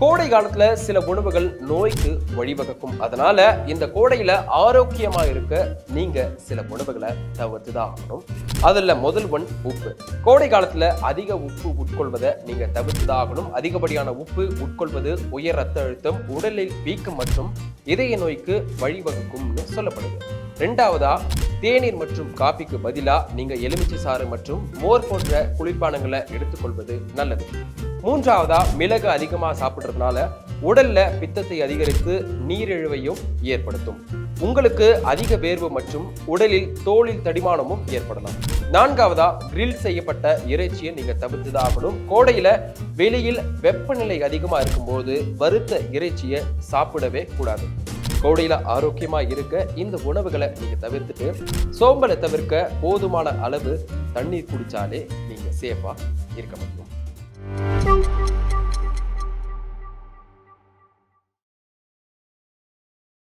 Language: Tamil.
கோடை காலத்துல சில உணவுகள் நோய்க்கு வழிவகுக்கும். அதனால இந்த கோடையில ஆரோக்கியமா இருக்க நீங்க சில உணவுகளை தவிர்த்து தான் ஆகணும். அதுல முதல் ஒன் உப்பு. கோடை காலத்துல அதிக உப்பு உட்கொள்வதை நீங்க தவிர்த்து தான் ஆகணும். அதிகப்படியான உப்பு உட்கொள்வது உயர் ரத்த அழுத்தம் உடலில் வீக்கம் மற்றும் இதய நோய்க்கு வழிவகுக்கும்னு சொல்லப்படுது. ரெண்டாவதா தேநீர் மற்றும் காபிக்கு பதிலாக நீங்கள் எலுமிச்சை சாறு மற்றும் மோர் போன்ற குளிர்பானங்களை எடுத்துக்கொள்வது நல்லது. மூன்றாவதா மிளகு அதிகமாக சாப்பிட்றதுனால உடல்ல பித்தத்தை அதிகரித்து நீரிழிவையும் ஏற்படுத்தும். உங்களுக்கு அதிக வேர்வு மற்றும் உடலில் தோளில் தடிமானமும் ஏற்படலாம். நான்காவதா கிரில் செய்யப்பட்ட இறைச்சியை நீங்க தவிர்த்து தான் ஆகணும். கோடையில வெளியில் வெப்பநிலை அதிகமா இருக்கும்போது வறுத்த இறைச்சியை சாப்பிடவே கூடாது. கோடையில ஆரோக்கியமா இருக்க இந்த உணவுகளை நீங்க தவிர்த்துட்டு சோம்பலை தவிர்க்க போதுமான அளவு தண்ணீர் குடிச்சாலே நீங்க சேஃபா இருக்க முடியும். Thank you.